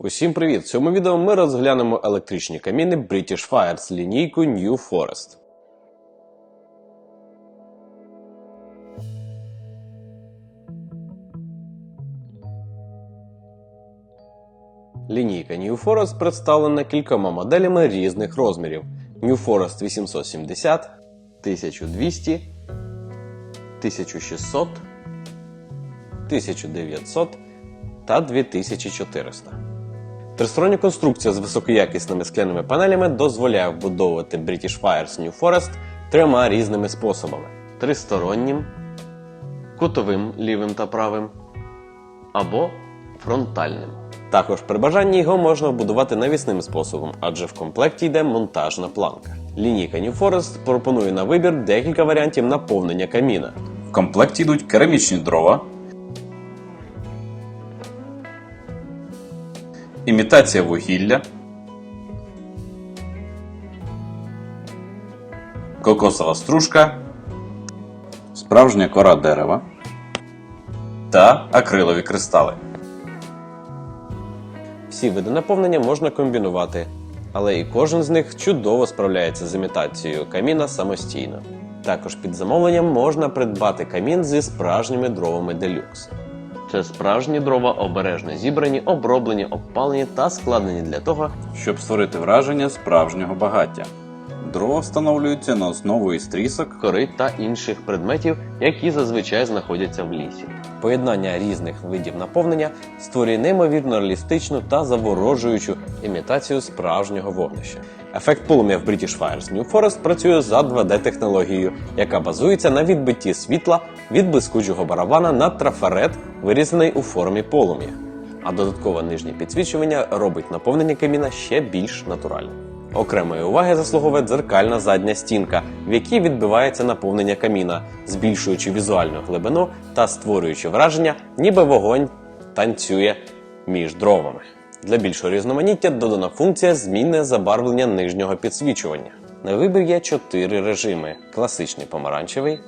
Усім привіт! В цьому відео ми розглянемо електричні каміни British Fire з лінійкою New Forest. Лінійка New Forest представлена кількома моделями різних розмірів: New Forest 870, 1200, 1600, 1900 та 2400. Тристороння конструкція з високоякісними скляними панелями дозволяє вбудовувати British Fires New Forest трьома різними способами: тристороннім, кутовим лівим та правим або фронтальним. Також при бажанні його можна вбудувати навісним способом, адже в комплекті йде монтажна планка. Лінійка New Forest пропонує на вибір декілька варіантів наповнення каміна. В комплекті йдуть керамічні дрова, імітація вугілля, кокосова стружка, справжня кора дерева та акрилові кристали. Всі види наповнення можна комбінувати, але і кожен з них чудово справляється з імітацією каміна самостійно. Також під замовленням можна придбати камін зі справжніми дровами делюкс. Це справжні дрова обережно зібрані, оброблені, обпалені та складені для того, щоб створити враження справжнього багаття. Дрова встановлюються на основу із трісок, кори та інших предметів, які зазвичай знаходяться в лісі. Поєднання різних видів наповнення створює неймовірно реалістичну та заворожуючу імітацію справжнього вогнища. Ефект полум'я в British Fires New Forest працює за 2D-технологією, яка базується на відбитті світла від блискучого барабана на трафарет, вирізаний у формі полум'я. А додаткове нижнє підсвічування робить наповнення каміна ще більш натуральним. Окремої уваги заслуговує дзеркальна задня стінка, в якій відбивається наповнення каміна, збільшуючи візуальну глибину та створюючи враження, ніби вогонь танцює між дровами. Для більшого різноманіття додана функція змінне забарвлення нижнього підсвічування. На вибір є чотири режими: класичний помаранчевий,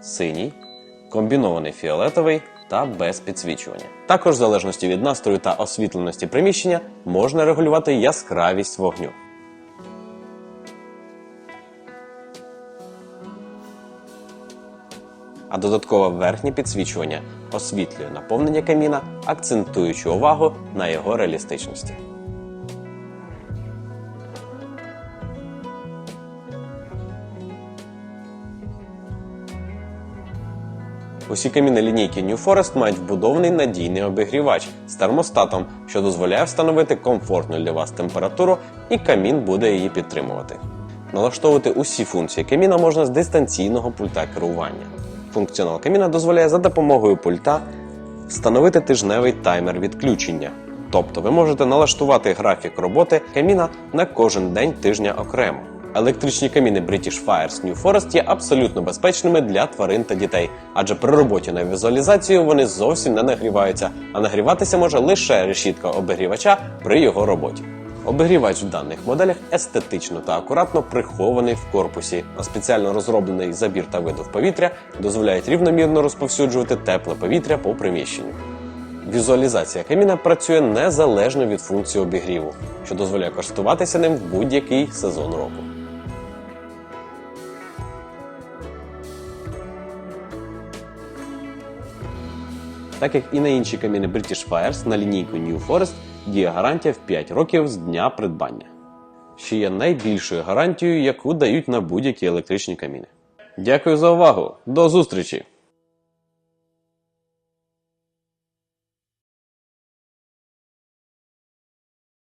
синій, комбінований фіолетовий та без підсвічування. Також, в залежності від настрою та освітленості приміщення, можна регулювати яскравість вогню. А додаткове верхнє підсвічування освітлює наповнення каміна, акцентуючи увагу на його реалістичності. Усі каміни лінійки New Forest мають вбудований надійний обігрівач з термостатом, що дозволяє встановити комфортну для вас температуру, і камін буде її підтримувати. Налаштовувати усі функції каміна можна з дистанційного пульта керування. Функціонал каміна дозволяє за допомогою пульта встановити тижневий таймер відключення. Тобто ви можете налаштувати графік роботи каміна на кожен день тижня окремо. Електричні каміни British Fires New Forest є абсолютно безпечними для тварин та дітей, адже при роботі на візуалізацію вони зовсім не нагріваються, а нагріватися може лише решітка обігрівача при його роботі. Обігрівач в даних моделях естетично та акуратно прихований в корпусі, а спеціально розроблений забір та видов повітря дозволяють рівномірно розповсюджувати тепле повітря по приміщенню. Візуалізація каміна працює незалежно від функції обігріву, що дозволяє користуватися ним в будь-який сезон року. Так як і на інші каміни British Fires на лінійку New Forest діє гарантія в 5 років з дня придбання, що є найбільшою гарантією, яку дають на будь-які електричні каміни. Дякую за увагу! До зустрічі!